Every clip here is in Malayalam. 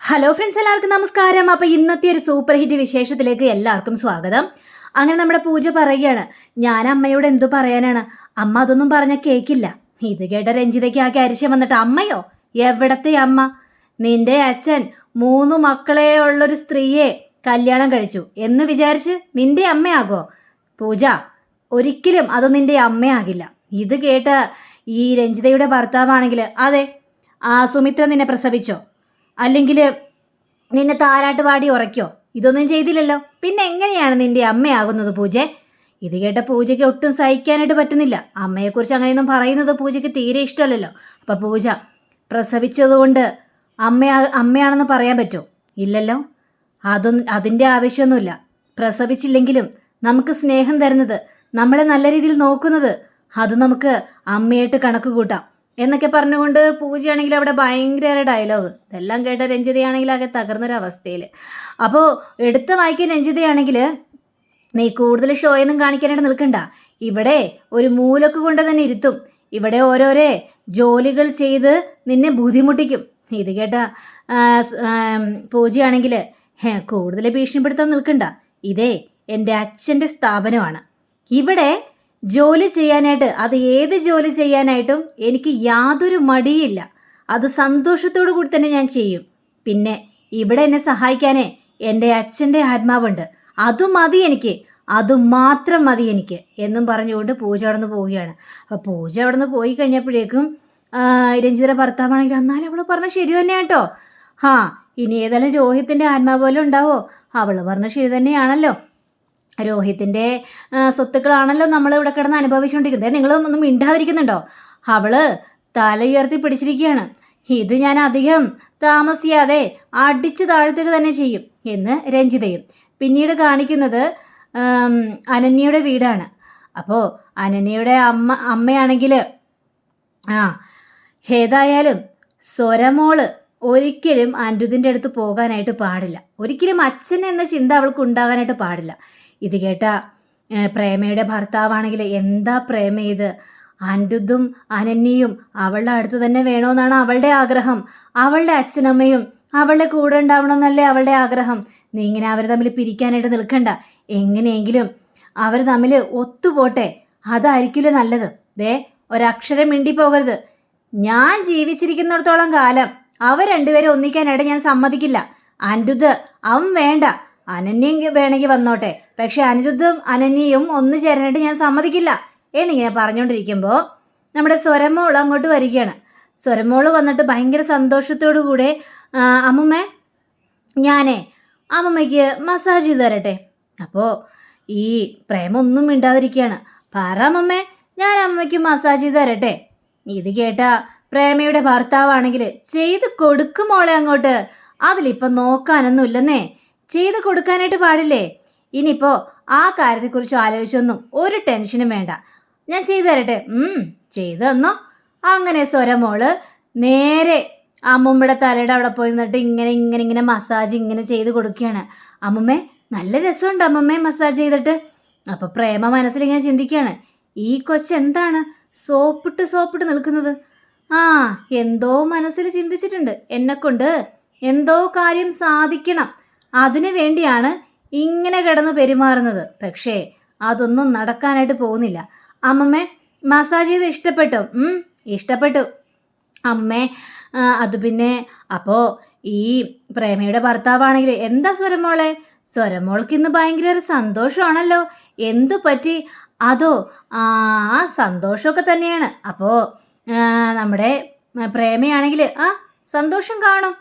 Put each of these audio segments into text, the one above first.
ഹലോ ഫ്രണ്ട്സ് എല്ലാവർക്കും നമസ്കാരം. അപ്പോൾ ഇന്നത്തെ ഒരു സൂപ്പർ ഹിറ്റ് വിശേഷത്തിലേക്ക് എല്ലാവർക്കും സ്വാഗതം. അങ്ങനെ നമ്മുടെ പൂജ പറയുകയാണ്. ഞാൻ അമ്മയോട് എന്തു പറയാനാണ്? അമ്മ അതൊന്നും പറഞ്ഞ കേക്കില്ല. ഇത് കേട്ട രഞ്ജിതയ്ക്ക് ആ കരിശം വന്നിട്ട് അമ്മയോ എവിടത്തെ അമ്മ? നിന്റെ അച്ഛൻ മൂന്ന് മക്കളെ ഉള്ളൊരു സ്ത്രീയെ കല്യാണം കഴിച്ചു. എന്ന് വിചാരിച്ച് നിന്റെ അമ്മയാകോ? പൂജ ഒരിക്കലും അത് നിന്റെ അമ്മയാകില്ല. ഇത് കേട്ട് ഈ രഞ്ജിതയുടെ ഭർത്താവാണെങ്കിൽ അതെ ആ സുമിത്ര നിന്നെ പ്രസവിച്ചോ? അല്ലെങ്കിൽ നിന്നെ താരാട്ട് പാടി ഉറയ്ക്കോ? ഇതൊന്നും ചെയ്തില്ലല്ലോ. പിന്നെ എങ്ങനെയാണ് നിന്റെ അമ്മയാകുന്നത് പൂജ? ഇത് കേട്ട പൂജയ്ക്ക് ഒട്ടും സഹിക്കാനായിട്ട് പറ്റുന്നില്ല. അമ്മയെക്കുറിച്ച് അങ്ങനെയൊന്നും പറയുന്നത് പൂജയ്ക്ക് തീരെ ഇഷ്ടമല്ലല്ലോ. അപ്പം പൂജ പ്രസവിച്ചതുകൊണ്ട് അമ്മ അമ്മയാണെന്ന് പറയാൻ പറ്റുമോ ഇല്ലല്ലോ. അതൊന്നും അതിന്റെ ആവശ്യമൊന്നുമില്ല. പ്രസവിച്ചില്ലെങ്കിലും നമുക്ക് സ്നേഹം തരുന്നത് നമ്മളെ നല്ല രീതിയിൽ നോക്കുന്നത് അത് നമുക്ക് അമ്മയായിട്ട് കണക്ക് കൂട്ടാം. എന്നൊക്കെ പറഞ്ഞുകൊണ്ട് പൂജയാണെങ്കിൽ അവിടെ ഭയങ്കര ഡയലോഗ് ഇതെല്ലാം കേട്ട രഞ്ജിതയാണെങ്കിൽ ആകെ തകർന്നൊരവസ്ഥയിൽ. അപ്പോൾ എടുത്ത് വായിക്കാൻ രഞ്ജിതയാണെങ്കിൽ നീ കൂടുതൽ ഷോയൊന്നും കാണിക്കാനായിട്ട് നിൽക്കണ്ട. ഇവിടെ ഒരു മൂലക്ക് കൊണ്ട് തന്നെ ഇരുത്തും. ഇവിടെ ഓരോരോ ജോലികൾ ചെയ്ത് നിന്നെ ബുദ്ധിമുട്ടിക്കും. ഇത് കേട്ട പൂജയാണെങ്കിൽ കൂടുതൽ ഭീഷണിപ്പെടുത്താൻ നിൽക്കണ്ട. ഇതേ എന്റെ അച്ഛന്റെ സ്ഥാപനമാണ്. ഇവിടെ ജോലി ചെയ്യാനായിട്ട് അത് ഏത് ജോലി ചെയ്യാനായിട്ടും എനിക്ക് യാതൊരു മടിയില്ല. അത് സന്തോഷത്തോടു കൂടി തന്നെ ഞാൻ ചെയ്യും. പിന്നെ ഇവിടെ എന്നെ സഹായിക്കാനേ എന്റെ അച്ഛന്റെ ആത്മാവുണ്ട്. അതും മതി എനിക്ക്. അത് മാത്രം മതി എനിക്ക് എന്നും പറഞ്ഞുകൊണ്ട് പൂജ അവിടെ നിന്ന് പോവുകയാണ്. അപ്പോൾ പൂജ അവിടെ നിന്ന് പോയി കഴിഞ്ഞപ്പോഴേക്കും രഞ്ജിതയുടെ ഭർത്താവാണെങ്കിൽ എന്നാലും അവൾ പറഞ്ഞ ശരി തന്നെ കേട്ടോ ഹാ ഇനി ഏതായാലും രോഹിത്തിന്റെ ആത്മാവ് പോലെ ഉണ്ടാവോ? അവൾ പറഞ്ഞ ശരി തന്നെയാണല്ലോ. രോഹിത്തിന്റെ സ്വത്തുക്കളാണല്ലോ നമ്മൾ ഇവിടെ കിടന്ന് അനുഭവിച്ചുകൊണ്ടിരിക്കുന്നത്. നിങ്ങൾ ഒന്നും മിണ്ടാതിരിക്കുന്നുണ്ടോ? അവൾ തല ഉയർത്തി പിടിച്ചിരിക്കുകയാണ്. ഇത് ഞാൻ അധികം താമസിയാതെ അടിച്ചു താഴ്ത്തുക തന്നെ ചെയ്യും എന്ന് രഞ്ജിതയും പിന്നീട് കാണിക്കുന്നത് അനന്യയുടെ വീടാണ്. അപ്പോൾ അനന്യയുടെ അമ്മ അമ്മയാണെങ്കിൽ ആ ഏതായാലും സ്വരമോൾ ഒരിക്കലും അനിരുദ്ധിന്റെ അടുത്ത് പോകാനായിട്ട് പാടില്ല. ഒരിക്കലും അച്ഛൻ എന്ന ചിന്ത അവൾക്ക് ഉണ്ടാകാനായിട്ട് പാടില്ല. ഇത് കേട്ട പ്രേമയുടെ ഭർത്താവാണെങ്കിൽ എന്താ പ്രേമ ഇത്? അനിരുദ്ധും അനന്യയും അവളുടെ അടുത്ത് തന്നെ വേണമെന്നാണ് അവളുടെ ആഗ്രഹം. അവളുടെ അച്ഛനമ്മയും അവളുടെ കൂടെ ഉണ്ടാവണമെന്നല്ലേ അവളുടെ ആഗ്രഹം. നീ ഇങ്ങനെ അവർ തമ്മിൽ പിരിക്കാനായിട്ട് നിൽക്കണ്ട. എങ്ങനെയെങ്കിലും അവർ തമ്മിൽ ഒത്തുപോട്ടെ. അതായിരിക്കില്ല നല്ലത്. ദേ ഒരക്ഷരം മിണ്ടി പോകരുത് ഞാൻ ജീവിച്ചിരിക്കുന്നിടത്തോളം കാലം അവർ രണ്ടുപേരെ ഒന്നിക്കാനായിട്ട് ഞാൻ സമ്മതിക്കില്ല. അൻഡുത് അവൻ വേണ്ട. അനന്യം വേണമെങ്കിൽ വന്നോട്ടെ. പക്ഷെ അനിരുദ്ധും അനന്യയും ഒന്ന് ചേരാനായിട്ട് ഞാൻ സമ്മതിക്കില്ല. എന്നിങ്ങനെ പറഞ്ഞുകൊണ്ടിരിക്കുമ്പോൾ നമ്മുടെ സ്വരമോൾ അങ്ങോട്ട് വരികയാണ്. സ്വരമോൾ വന്നിട്ട് ഭയങ്കര സന്തോഷത്തോടു കൂടെ അമ്മമ്മ ഞാനേ അമ്മമ്മയ്ക്ക് മസാജ് ചെയ്ത് തരട്ടെ. അപ്പോൾ ഈ പ്രേമൊന്നും മിണ്ടാതിരിക്കുകയാണ്. പറ അമ്മമ്മേ ഞാൻ അമ്മയ്ക്ക് മസാജ് ചെയ്ത് തരട്ടെ. ഇത് കേട്ട പ്രേമയുടെ ഭർത്താവാണെങ്കിൽ ചെയ്ത് കൊടുക്കും മോളെ അങ്ങോട്ട്. അതിലിപ്പം നോക്കാനൊന്നും ഇല്ലെന്നേ ചെയ്ത് കൊടുക്കാനായിട്ട് പാടില്ലേ? ഇനിയിപ്പോൾ ആ കാര്യത്തെക്കുറിച്ച് ആലോചിച്ചൊന്നും ഒരു ടെൻഷനും വേണ്ട. ഞാൻ ചെയ്തു തരട്ടെ. ചെയ്തു തന്നോ? അങ്ങനെ സ്വരമോൾ നേരെ അമ്മുമ്മയുടെ തലയുടെ അവിടെ പോയി നിന്നിട്ട് ഇങ്ങനെ ഇങ്ങനെ ഇങ്ങനെ മസാജ് ഇങ്ങനെ ചെയ്ത് കൊടുക്കുകയാണ്. അമ്മുമ്മേ നല്ല രസമുണ്ട് അമ്മുമ്മേ മസാജ് ചെയ്തിട്ട്. അപ്പോൾ പ്രേമ മനസ്സിൽ ഇങ്ങനെ ചിന്തിക്കുകയാണ്. ഈ കൊച്ചെന്താണ് സോപ്പിട്ട് സോപ്പിട്ട് നിൽക്കുന്നത്? ആ എന്തോ മനസ്സിൽ ചിന്തിച്ചിട്ടുണ്ട്. എന്നെക്കൊണ്ട് എന്തോ കാര്യം സാധിക്കണം. അതിനു വേണ്ടിയാണ് ഇങ്ങനെ കിടന്ന് പെരുമാറുന്നത്. പക്ഷേ അതൊന്നും നടക്കാനായിട്ട് പോകുന്നില്ല. അമ്മമ്മേ മസാജ് ചെയ്ത് ഇഷ്ടപ്പെട്ടു. ഇഷ്ടപ്പെട്ടു. അമ്മേ അത് പിന്നെ അപ്പോൾ ഈ പ്രേമയുടെ ഭർത്താവാണെങ്കിൽ എന്താ സ്വരമോളെ സ്വരമോൾക്ക് ഇന്ന് ഭയങ്കര സന്തോഷമാണല്ലോ. എന്തു പറ്റി? അതോ ആ സന്തോഷമൊക്കെ തന്നെയാണ്. അപ്പോൾ നമ്മുടെ പ്രേമയാണെങ്കിൽ ആ സന്തോഷം കാണും.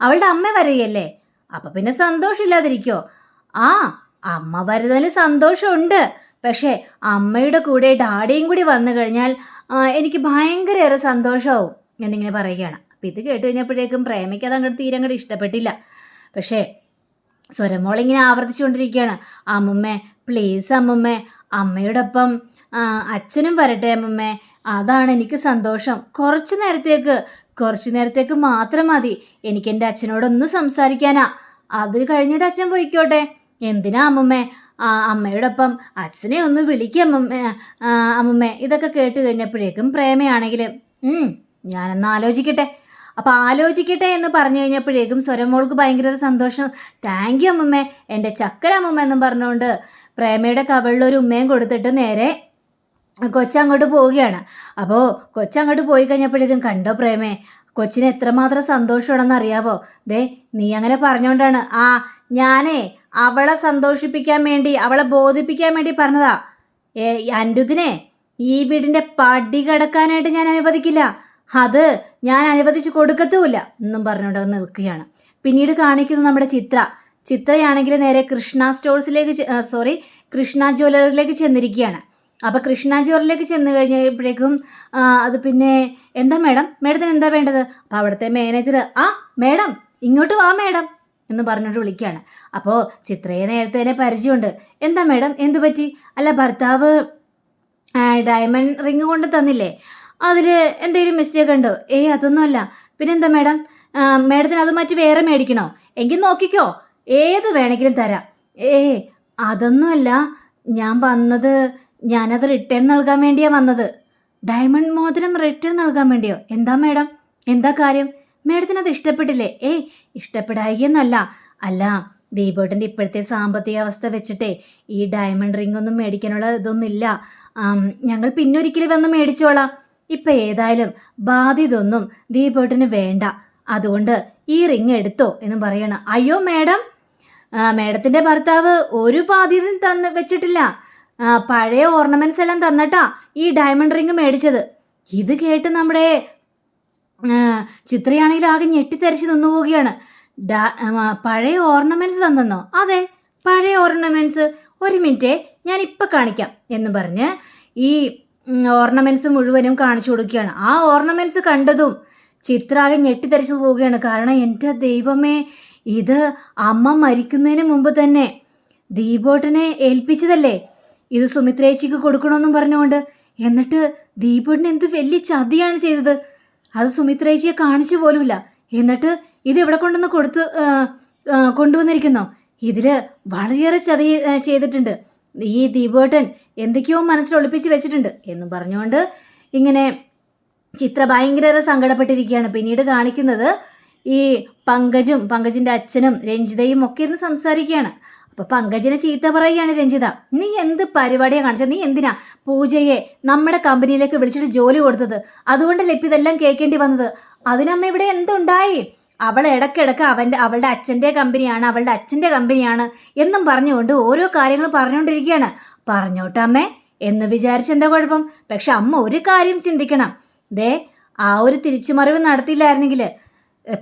അവളുടെ അമ്മ വരികയല്ലേ അപ്പം പിന്നെ സന്തോഷമില്ലാതിരിക്കോ? ആ അമ്മ വരുന്നതിൽ സന്തോഷമുണ്ട്. പക്ഷേ അമ്മയുടെ കൂടെ ഡാഡിയും കൂടി വന്നു കഴിഞ്ഞാൽ എനിക്ക് ഭയങ്കരയേറെ സന്തോഷമാവും എന്നിങ്ങനെ പറയുകയാണ്. അപ്പം ഇത് കേട്ട് കഴിഞ്ഞപ്പോഴേക്കും പ്രേമയ്ക്ക് അത് അങ്ങോട്ട് തീരെ അങ്ങോട്ട് ഇഷ്ടപ്പെട്ടില്ല. പക്ഷേ സ്വരമോളിങ്ങനെ ആവർത്തിച്ചുകൊണ്ടിരിക്കുകയാണ്. അമ്മുമ്മേ പ്ലീസ് അമ്മുമ്മേ അമ്മയോടൊപ്പം അച്ഛനും വരട്ടെ അമ്മുമ്മേ. അതാണ് എനിക്ക് സന്തോഷം. കുറച്ച് നേരത്തേക്ക് കുറച്ച് നേരത്തേക്ക് മാത്രം മതി. എനിക്ക് എന്റെ അച്ഛനോടൊന്ന് സംസാരിക്കാനാ. അത് കഴിഞ്ഞിട്ട് അച്ഛൻ പോയിക്കോട്ടെ. എന്തിനാ അമ്മമ്മേ? ആ, അമ്മയോടൊപ്പം അച്ഛനെ ഒന്ന് വിളിക്കുക അമ്മുമ്മേ. അമ്മമ്മേ ഇതൊക്കെ കേട്ട് കഴിഞ്ഞപ്പോഴേക്കും പ്രേമയാണെങ്കിൽ ഞാനൊന്ന് ആലോചിക്കട്ടെ. അപ്പോൾ ആലോചിക്കട്ടെ എന്ന് പറഞ്ഞു കഴിഞ്ഞപ്പോഴേക്കും സ്വരമോൾക്ക് ഭയങ്കര സന്തോഷം. താങ്ക് യു അമ്മമ്മേ. എന്റെ ചക്കര അമ്മമ്മ എന്നും പറഞ്ഞുകൊണ്ട് പ്രേമയുടെ കവളിലൊരു ഉമ്മയും കൊടുത്തിട്ട് നേരെ കൊച്ചങ്ങോട്ട് പോവുകയാണ്. അപ്പോൾ കൊച്ചങ്ങോട്ട് പോയി കഴിഞ്ഞപ്പോഴേക്കും കണ്ടോ പ്രേമേ കൊച്ചിന് എത്രമാത്രം സന്തോഷമാണെന്ന് അറിയാവോ ദേ നീ അങ്ങനെ പറഞ്ഞുകൊണ്ടാണ് ആ ഞാനേ അവളെ സന്തോഷിപ്പിക്കാൻ വേണ്ടി അവളെ ബോധിപ്പിക്കാൻ വേണ്ടി പറഞ്ഞതാ. ഏ അൻരുദിനെ ഈ വീടിന്റെ പടി കടക്കാനായിട്ട് ഞാൻ അനുവദിക്കില്ല. അത് ഞാൻ അനുവദിച്ച് കൊടുക്കത്തുമില്ല എന്നും പറഞ്ഞുകൊണ്ട് നിൽക്കുകയാണ്. പിന്നീട് കാണിക്കുന്നു നമ്മുടെ ചിത്ര. ചിത്രയാണെങ്കിൽ നേരെ കൃഷ്ണ സ്റ്റോഴ്സിലേക്ക് സോറി കൃഷ്ണ ജ്വല്ലറിയിലേക്ക് ചെന്നിരിക്കുകയാണ്. അപ്പോൾ കൃഷ്ണ ചെന്ന് കഴിഞ്ഞപ്പോഴേക്കും അത് പിന്നെ എന്താ മേഡം? മേഡത്തിന് എന്താ വേണ്ടത്? അപ്പോൾ അവിടുത്തെ മാനേജർ ആ മേഡം ഇങ്ങോട്ട് വാ മേഡം എന്ന് പറഞ്ഞിട്ട് വിളിക്കുകയാണ്. അപ്പോൾ ചിത്രയെ നേരത്തെ തന്നെ പരിചയമുണ്ട്. എന്താ മേഡം എന്തു പറ്റി? അല്ല ഭർത്താവ് ഡയമണ്ട് റിങ് കൊണ്ട് തന്നില്ലേ? അതിൽ എന്തെങ്കിലും മിസ്റ്റേക്ക് ഉണ്ടോ? ഏയ് അതൊന്നുമല്ല. പിന്നെന്താ മേഡം? മേഡത്തിന് അത് മറ്റു വേറെ മേടിക്കണോ? എങ്കിൽ നോക്കിക്കോ. ഏത് വേണമെങ്കിലും തരാം. ഏ അതൊന്നുമല്ല. ഞാൻ വന്നത് ഞാനത് റിട്ടേൺ നൽകാൻ വേണ്ടിയാ വന്നത്. ഡയമണ്ട് മോതിരം റിട്ടേൺ നൽകാൻ വേണ്ടിയോ? എന്താ മേഡം എന്താ കാര്യം? മേഡത്തിന് അത് ഇഷ്ടപ്പെട്ടില്ലേ? ഏയ് ഇഷ്ടപ്പെടായികയെന്നല്ല. അല്ല ദീപോട്ടന്റെ ഇപ്പോഴത്തെ സാമ്പത്തിക അവസ്ഥ വെച്ചിട്ടേ ഈ ഡയമണ്ട് റിംഗ് ഒന്നും മേടിക്കാനുള്ള ഇതൊന്നുമില്ല. ഞങ്ങൾ പിന്നൊരിക്കലും വന്ന് മേടിച്ചോളാം. ഇപ്പം ഏതായാലും ബാധ്യതൊന്നും ദീപോട്ടിന് വേണ്ട. അതുകൊണ്ട് ഈ റിങ് എടുത്തോ എന്ന് പറയണം. അയ്യോ മേഡം മേഡത്തിന്റെ ഭർത്താവ് ഒരു ബാധ്യതയും തന്ന് വെച്ചിട്ടില്ല. പഴയ ഓർണമെന്റ്സ് എല്ലാം തന്നിട്ടാ ഈ ഡയമണ്ട് റിങ് മേടിച്ചത്. ഇത് കേട്ട് നമ്മുടെ ചിത്രയാണെങ്കിൽ ആകെ ഞെട്ടിത്തെറിച്ച് നിന്നു പോവുകയാണ്. പഴയ ഓർണമെന്റ്സ് തന്നെന്നോ അതെ പഴയ ഓർണമെന്റ്സ് ഒരു മിനിറ്റേ ഞാൻ ഇപ്പം കാണിക്കാം എന്ന് പറഞ്ഞ് ഈ ഓർണമെന്റ്സ് മുഴുവനും കാണിച്ചു കൊടുക്കുകയാണ്. ആ ഓർണമെന്റ്സ് കണ്ടതും ചിത്ര ആകെ ഞെട്ടിത്തെറിച്ചു പോവുകയാണ്. കാരണം എന്റെ ദൈവമേ ഇത് അമ്മ മരിക്കുന്നതിന് മുമ്പ് തന്നെ ദീപോട്ടനെ ഏൽപ്പിച്ചതല്ലേ? ഇത് സുമിത്രേച്ചിക്ക് കൊടുക്കണമെന്നും പറഞ്ഞുകൊണ്ട് എന്നിട്ട് ദീപോട്ടിന് എന്ത് വലിയ ചതിയാണ് ചെയ്തത്? അത് സുമിത്രേച്ചിയെ കാണിച്ചു പോലുമില്ല. എന്നിട്ട് ഇത് എവിടെ കൊണ്ടുവന്ന് കൊടുത്ത് കൊണ്ടുവന്നിരിക്കുന്നോ? ഇതിൽ വളരെയേറെ ചതി ചെയ്തിട്ടുണ്ട്. ഈ ദീപേട്ടൻ എന്തൊക്കെയോ മനസ്സിൽ ഒളിപ്പിച്ച് വെച്ചിട്ടുണ്ട് എന്ന് പറഞ്ഞുകൊണ്ട് ഇങ്ങനെ ചിത്ര ഭയങ്കര സങ്കടപ്പെട്ടിരിക്കുകയാണ്. പിന്നീട് കാണിക്കുന്നത് ഈ പങ്കജും പങ്കജിന്റെ അച്ഛനും രഞ്ജിതയും ഒക്കെ ഇരുന്ന് സംസാരിക്കുകയാണ്. അപ്പോൾ പങ്കജിനെ ചീത്ത പറയുകയാണ് രഞ്ജിത. നീ എന്ത് പരിപാടിയാണ് കാണിച്ചത് നീ എന്തിനാ പൂജയെ നമ്മുടെ കമ്പനിയിലേക്ക് വിളിച്ചിട്ട് ജോലി കൊടുത്തത്? അതുകൊണ്ടല്ലേ ഇപ്പം ഇതെല്ലാം കേൾക്കേണ്ടി വന്നത്? അതിനമ്മ ഇവിടെ എന്തുണ്ടായി? അവൾ ഇടയ്ക്കിടയ്ക്ക് അവന്റെ അവളുടെ അച്ഛന്റെ കമ്പനിയാണ് അവളുടെ അച്ഛന്റെ കമ്പനിയാണ് എന്നും പറഞ്ഞുകൊണ്ട് ഓരോ കാര്യങ്ങൾ പറഞ്ഞുകൊണ്ടിരിക്കുകയാണ്. പറഞ്ഞോട്ടെ അമ്മേ എന്ന് വിചാരിച്ചെന്താ കുഴപ്പം? പക്ഷെ അമ്മ ഒരു കാര്യം ചിന്തിക്കണം. ദേ ആ ഒരു തിരിച്ചുമറിവ് നടത്തിയില്ലായിരുന്നെങ്കിൽ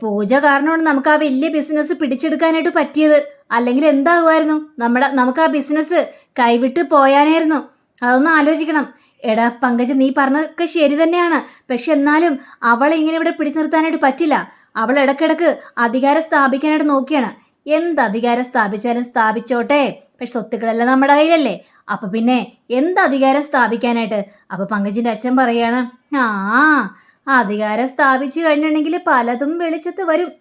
പൂജ കാരണമാണ് നമുക്ക് ആ വലിയ ബിസിനസ് പിടിച്ചെടുക്കാനായിട്ട് പറ്റിയത്. അല്ലെങ്കിൽ എന്താകുമായിരുന്നു? നമ്മുടെ നമുക്ക് ആ ബിസിനസ് കൈവിട്ട് പോയാനായിരുന്നു. അതൊന്ന് ആലോചിക്കണം. എടാ പങ്കജ് നീ പറഞ്ഞതൊക്കെ ശരി തന്നെയാണ്. പക്ഷെ എന്നാലും അവൾ ഇങ്ങനെ ഇവിടെ പിടിച്ചു നിർത്താനായിട്ട് പറ്റില്ല. അവൾ ഇടക്കിടക്ക് അധികാരം സ്ഥാപിക്കാനായിട്ട് നോക്കിയാണ്. എന്ത് അധികാരം സ്ഥാപിച്ചാലും സ്ഥാപിച്ചോട്ടെ. പക്ഷെ സ്വത്തുക്കളെല്ലാം നമ്മുടെ കയ്യിലല്ലേ. അപ്പം പിന്നെ എന്ത് അധികാരം സ്ഥാപിക്കാനായിട്ട്? അപ്പം പങ്കജിന്റെ അച്ഛൻ പറയാണ് ആ അധികാരം സ്ഥാപിച്ചു കഴിഞ്ഞിട്ടുണ്ടെങ്കിൽ പലതും വെളിച്ചത്ത് വരും.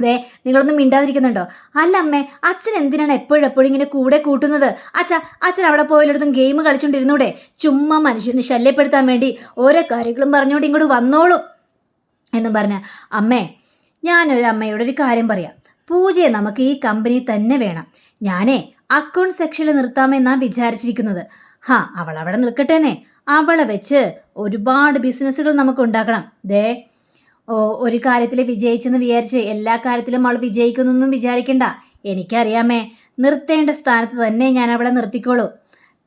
ദേ നിങ്ങളൊന്നും മിണ്ടാതിരിക്കുന്നുണ്ടോ? അല്ല അമ്മേ അച്ഛൻ എന്തിനാണ് എപ്പോഴും എപ്പോഴും ഇങ്ങനെ കൂടെ കൂട്ടുന്നത്? അച്ഛ അച്ഛൻ അവിടെ പോയൊരിടത്തും ഗെയിം കളിച്ചുകൊണ്ടിരുന്നൂടെ ചുമ്മാ മനുഷ്യനെ ശല്യപ്പെടുത്താൻ വേണ്ടി ഓരോ കാര്യങ്ങളും പറഞ്ഞുകൊണ്ട് ഇങ്ങോട്ട് വന്നോളും. എന്നും പറഞ്ഞ അമ്മേ ഞാനൊരു അമ്മയോട് ഒരു കാര്യം പറയാം. പൂജയെ നമുക്ക് ഈ കമ്പനി തന്നെ വേണം. ഞാനേ അക്കൗണ്ട് സെക്ഷനിൽ നിർത്താമെന്നാണ് വിചാരിച്ചിരിക്കുന്നത്. ഹാ അവൾ അവിടെ നിൽക്കട്ടേന്നേ. അവളെ വെച്ച് ഒരുപാട് ബിസിനസ്സുകൾ നമുക്ക് ഉണ്ടാക്കണം ദേ ഒരു കാര്യത്തിൽ വിജയിച്ചെന്ന് വിചാരിച്ച് എല്ലാ കാര്യത്തിലും അവൾ വിജയിക്കുന്നൊന്നും വിചാരിക്കണ്ട. എനിക്കറിയാമേ നിർത്തേണ്ട സ്ഥാനത്ത് തന്നെ ഞാൻ അവളെ നിർത്തിക്കോളൂ.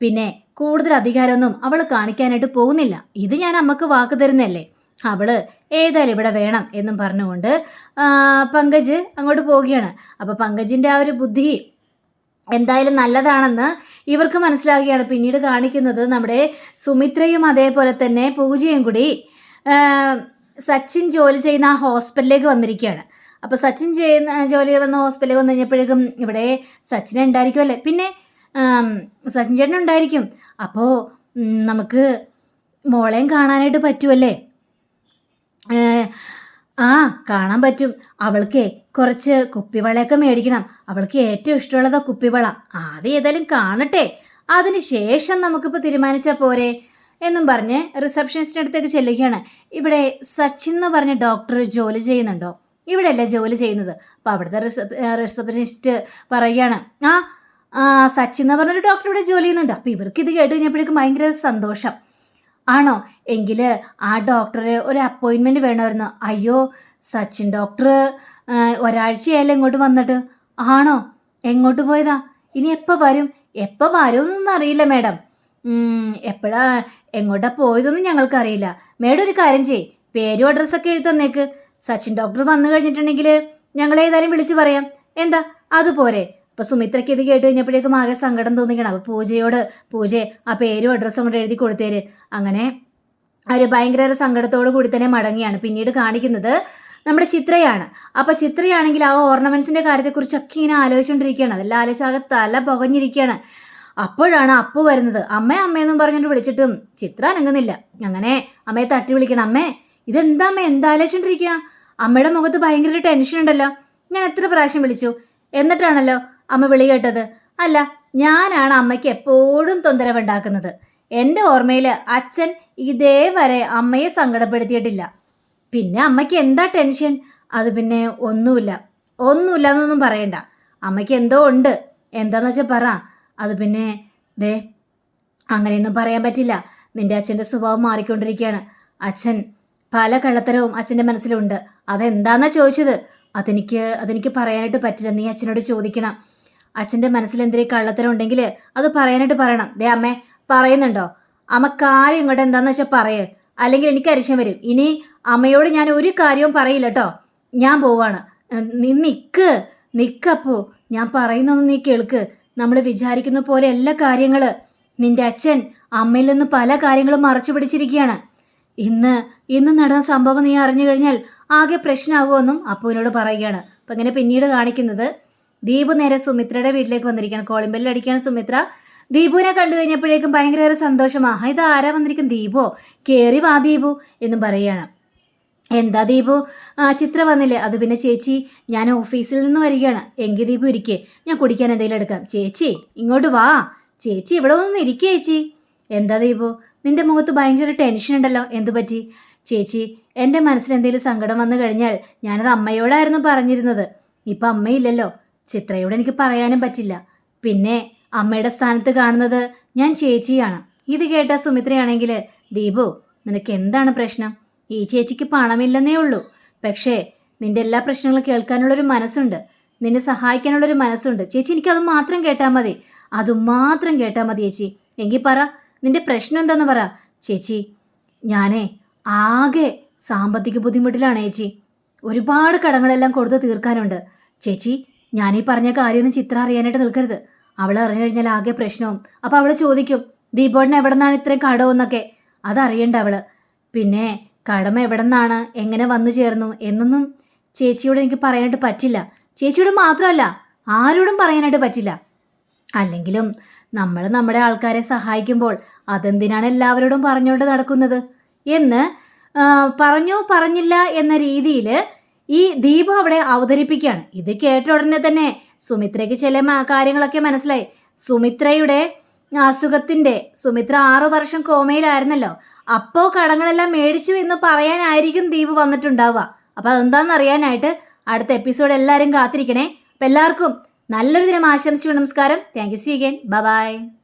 പിന്നെ കൂടുതൽ അധികാരമൊന്നും അവൾ കാണിക്കാനായിട്ട് പോകുന്നില്ല. ഇത് ഞാൻ അമ്മയ്ക്ക് വാക്ക് തരുന്നല്ലേ അവൾ ഏതായാലും ഇവിടെ വേണം എന്നും പറഞ്ഞുകൊണ്ട് പങ്കജ് അങ്ങോട്ട് പോവുകയാണ്. അപ്പോൾ പങ്കജിന്റെ ആ ഒരു ബുദ്ധി എന്തായാലും നല്ലതാണെന്ന് ഇവർക്ക് മനസ്സിലാകുകയാണ് പിന്നീട് കാണിക്കുന്നത് നമ്മുടെ സുമിത്രയും അതേപോലെ തന്നെ പൂജയും കൂടി. സച്ചിൻ ജോലി ചെയ്യുന്ന ആ ഹോസ്പിറ്റലിലേക്ക് വന്നിരിക്കുകയാണ്. അപ്പോൾ സച്ചിൻ ചെയ്യുന്ന ജോലി വന്ന ഹോസ്പിറ്റലിൽ വന്നു കഴിഞ്ഞപ്പോഴേക്കും ഇവിടെ സച്ചിൻ ഉണ്ടായിരിക്കുമല്ലേ പിന്നെ സച്ചിൻ ചേട്ടൻ ഉണ്ടായിരിക്കും. അപ്പോൾ നമുക്ക് മോളെയും കാണാനായിട്ട് പറ്റുമല്ലേ ആ കാണാൻ പറ്റും. അവൾക്കേ കുറച്ച് കുപ്പിവളയൊക്കെ മേടിക്കണം. അവൾക്ക് ഏറ്റവും ഇഷ്ടമുള്ളതാ കുപ്പിവള. ആദ്യം ഏതായാലും കാണട്ടെ. അതിന് ശേഷം നമുക്കിപ്പോൾ തീരുമാനിച്ചാൽ പോരെ. എന്നും പറഞ്ഞ് റിസപ്ഷനിസ്റ്റിന്റെ അടുത്തേക്ക് ചെല്ലുകയാണ്. ഇവിടെ സച്ചിൻ എന്ന് പറഞ്ഞ ഡോക്ടർ ജോലി ചെയ്യുന്നുണ്ടോ? ഇവിടെയല്ലേ ജോലി ചെയ്യുന്നത്? അപ്പോൾ അവിടുത്തെ റിസപ്ഷനിസ്റ്റ് പറയുകയാണ് ആ സച്ചിൻ എന്ന് പറഞ്ഞൊരു ഡോക്ടർ ഇവിടെ ജോലി ചെയ്യുന്നുണ്ട്. അപ്പോൾ ഇവർക്ക് ഇത് കേട്ട് കഴിഞ്ഞപ്പോഴേക്കും ഭയങ്കര സന്തോഷം. ആണോ? എങ്കിൽ ആ ഡോക്ടറെ ഒരു അപ്പോയിൻമെന്റ് വേണമായിരുന്നു. അയ്യോ സച്ചിൻ ഡോക്ടർ ഒരാഴ്ചയായാലും ഇങ്ങോട്ട് വന്നിട്ട് ആണോ? എങ്ങോട്ട് പോയതാ? ഇനി എപ്പോൾ വരും? എപ്പോൾ വരുമെന്നൊന്നും അറിയില്ല മാഡം. എപ്പോഴാ എങ്ങോട്ടാ പോയതൊന്നും ഞങ്ങൾക്കറിയില്ല. മേഡം ഒരു കാര്യം ചെയ് പേരും അഡ്രസ്സൊക്കെ എഴുതി തന്നേക്ക്. സച്ചിൻ ഡോക്ടർ വന്നു കഴിഞ്ഞിട്ടുണ്ടെങ്കിൽ ഞങ്ങൾ ഏതായാലും വിളിച്ചു പറയാം. എന്താ? അതുപോരെ അപ്പോൾ സുമിത്രയ്ക്ക് ഇത് കേട്ട് കഴിഞ്ഞപ്പോഴേക്കും ആകെ സങ്കടം തോന്നിക്കണം. അപ്പോൾ പൂജയോട് പൂജ ആ പേരും അഡ്രസ്സും കൊണ്ട് എഴുതി കൊടുത്തേര്. അങ്ങനെ അവർ ഭയങ്കര സങ്കടത്തോടു കൂടി തന്നെ മടങ്ങിയാണ്. പിന്നീട് കാണിക്കുന്നത് നമ്മുടെ ചിത്രയാണ്. അപ്പോൾ ചിത്രയാണെങ്കിൽ ആ ഓർണമെന്റ്സിന്റെ കാര്യത്തെക്കുറിച്ചൊക്കെ ഇങ്ങനെ ആലോചിച്ചുകൊണ്ടിരിക്കുകയാണ് അതെല്ലാം ആലോചിച്ചാകെ തല പുകഞ്ഞിരിക്കുകയാണ് അപ്പോഴാണ് അപ്പു വരുന്നത്. അമ്മ അമ്മയെന്നും പറഞ്ഞിട്ട് വിളിച്ചിട്ടും ചിത്ര അനങ്ങുന്നില്ല. അങ്ങനെ അമ്മയെ തട്ടി വിളിക്കണം. അമ്മേ ഇതെന്താ അമ്മ? എന്താലോചിച്ചോണ്ടിരിക്കുക അമ്മയുടെ മുഖത്ത് ഭയങ്കര ടെൻഷൻ ഉണ്ടല്ലോ. ഞാൻ എത്ര പ്രാവശ്യം വിളിച്ചു? എന്നിട്ടാണല്ലോ അമ്മ വിളി കേട്ടത്. അല്ല ഞാനാണ് അമ്മയ്ക്ക് എപ്പോഴും തൊന്തരവുണ്ടാക്കുന്നത്. എന്റെ ഓർമ്മയിൽ അച്ഛൻ ഇതേ വരെ അമ്മയെ സങ്കടപ്പെടുത്തിയിട്ടില്ല. പിന്നെ അമ്മയ്ക്ക് എന്താ ടെൻഷൻ? അത് പിന്നെ ഒന്നുമില്ല. ഒന്നുമില്ല എന്നൊന്നും പറയണ്ട. അമ്മയ്ക്ക് എന്തോ ഉണ്ട്. എന്താന്ന് വെച്ചാൽ പറ. അത് പിന്നെ ദേ അങ്ങനെയൊന്നും പറയാൻ പറ്റില്ല. നിന്റെ അച്ഛന്റെ സ്വഭാവം മാറിക്കൊണ്ടിരിക്കുകയാണ്. അച്ഛൻ പല കള്ളത്തരവും അച്ഛന്റെ മനസ്സിലുണ്ട്. അതെന്താന്നാ ചോദിച്ചത്? അതെനിക്ക് അതെനിക്ക് പറയാനായിട്ട് പറ്റില്ല. നീ അച്ഛനോട് ചോദിക്കണം. അച്ഛന്റെ മനസ്സിൽ എന്തെങ്കിലും കള്ളത്തരം ഉണ്ടെങ്കിൽ അത് പറയാനായിട്ട് പറയണം. ദേ അമ്മേ പറയുന്നുണ്ടോ? അമ്മ കാര്യം ഇങ്ങോട്ട് എന്താണെന്ന് വെച്ചാൽ പറയേ. അല്ലെങ്കിൽ എനിക്ക് അരിശം വരും. ഇനി അമ്മയോട് ഞാൻ ഒരു കാര്യവും പറയില്ല കേട്ടോ ഞാൻ പോവാണ്. നീ നിക്ക്. നിക്കപ്പോ ഞാൻ പറയുന്നൊന്നും നീ കേൾക്ക്. നമ്മൾ വിചാരിക്കുന്ന പോലെ എല്ലാ കാര്യങ്ങൾ നിന്റെ അച്ഛൻ അമ്മയിൽ നിന്ന് പല കാര്യങ്ങളും മറച്ചു പിടിച്ചിരിക്കുകയാണ്. ഇന്ന് ഇന്ന് നടന്ന സംഭവം നീ അറിഞ്ഞു കഴിഞ്ഞാൽ ആകെ പ്രശ്നമാകുമെന്നും അപ്പുവിനോട് പറയുകയാണ്. അപ്പം ഇങ്ങനെ പിന്നീട് കാണിക്കുന്നത് ദീപു നേരെ സുമിത്രയുടെ വീട്ടിലേക്ക് വന്നിരിക്കുകയാണ്. കോളിമ്പലിൽ അടിക്കുകയാണ് സുമിത്ര. ദീപുവിനെ കണ്ടു കഴിഞ്ഞപ്പോഴേക്കും ഭയങ്കര സന്തോഷമാ ഇത് ആരാ വന്നിരിക്കും ദീപോ? കയറി വാ ദീപു എന്നും പറയുകയാണ്. എന്താ ദീപു? ആ ചിത്ര വന്നില്ലേ? അത് പിന്നെ ചേച്ചി ഞാൻ ഓഫീസിൽ നിന്ന് വരികയാണ്. എങ്കിൽ ദീപു ഇരിക്കേ. ഞാൻ കുടിക്കാൻ എന്തെങ്കിലും എടുക്കാം. ചേച്ചി ഇങ്ങോട്ട് വാ. ചേച്ചി ഇവിടെ ഒന്ന് ഇരിക്കേ ചേച്ചി. എന്താ ദീപു? നിന്റെ മുഖത്ത് ഭയങ്കര ടെൻഷൻ ഉണ്ടല്ലോ. എന്തു പറ്റി? ചേച്ചി എന്റെ മനസ്സിൽ എന്തെങ്കിലും സങ്കടം വന്നു കഴിഞ്ഞാൽ ഞാനത് അമ്മയോടായിരുന്നു പറഞ്ഞിരുന്നത്. ഇപ്പം അമ്മയില്ലല്ലോ. ചിത്രയോട് എനിക്ക് പറയാനും പറ്റില്ല. പിന്നെ അമ്മയുടെ സ്ഥാനത്ത് കാണുന്നത് ഞാൻ ചേച്ചിയാണ്. ഇത് കേട്ട സുമിത്രയാണെങ്കിൽ ദീപു നിനക്ക് എന്താണ് പ്രശ്നം? ഈ ചേച്ചിക്ക് പണമില്ലെന്നേ ഉള്ളൂ. പക്ഷേ നിന്റെ എല്ലാ പ്രശ്നങ്ങളും കേൾക്കാനുള്ളൊരു മനസ്സുണ്ട്. നിന്നെ സഹായിക്കാനുള്ളൊരു മനസ്സുണ്ട്. ചേച്ചി എനിക്കത് മാത്രം കേട്ടാൽ മതി. അത് മാത്രം കേട്ടാൽ മതി ചേച്ചി. എങ്കിൽ പറ നിന്റെ പ്രശ്നം എന്താന്ന് പറ. ചേച്ചി ഞാനേ ആകെ സാമ്പത്തിക ബുദ്ധിമുട്ടിലാണ് ചേച്ചി. ഒരുപാട് കടങ്ങളെല്ലാം കൊടുത്ത് തീർക്കാനുണ്ട്. ചേച്ചി ഞാനീ പറഞ്ഞ കാര്യമൊന്നും ചിത്ര അറിയാനായിട്ട് നിൽക്കരുത്. അവൾ അറിഞ്ഞു കഴിഞ്ഞാൽ ആകെ പ്രശ്നവും. അപ്പോൾ അവൾ ചോദിക്കും ദീപോടിന് എവിടെ നിന്നാണ് ഇത്രയും കടമെന്നൊക്കെ? അതറിയണ്ട അവൾ. പിന്നെ കടമ എവിടെ നിന്നാണ് എങ്ങനെ വന്നു ചേർന്നു? എന്നൊന്നും ചേച്ചിയോട് എനിക്ക് പറയാനായിട്ട് പറ്റില്ല. ചേച്ചിയോട് മാത്രമല്ല ആരോടും പറയാനായിട്ട് പറ്റില്ല. അല്ലെങ്കിലും നമ്മൾ നമ്മുടെ ആൾക്കാരെ സഹായിക്കുമ്പോൾ അതെന്തിനാണ് എല്ലാവരോടും പറഞ്ഞുകൊണ്ട് നടക്കുന്നത്? എന്ന് പറഞ്ഞു പറഞ്ഞില്ല എന്ന രീതിയിൽ ഈ ദീപം അവിടെ അവതരിപ്പിക്കുകയാണ്. ഇത് കേട്ട ഉടനെ തന്നെ സുമിത്രയ്ക്ക് ചില കാര്യങ്ങളൊക്കെ മനസ്സിലായി. സുമിത്രയുടെ അസുഖത്തിന്റെ സുമിത്ര ആറു വർഷം കോമയിലായിരുന്നല്ലോ. അപ്പോൾ കടങ്ങളെല്ലാം മേടിച്ചു എന്ന് പറയാനായിരിക്കും ദീപ് വന്നിട്ടുണ്ടാവുക. അപ്പോൾ അതെന്താണെന്ന് അറിയാനായിട്ട് അടുത്ത എപ്പിസോഡ് എല്ലാവരും കാത്തിരിക്കണേ. അപ്പം എല്ലാവർക്കും നല്ലൊരു ദിനം ആശംസിച്ചു. നമസ്കാരം. Thank you see again bye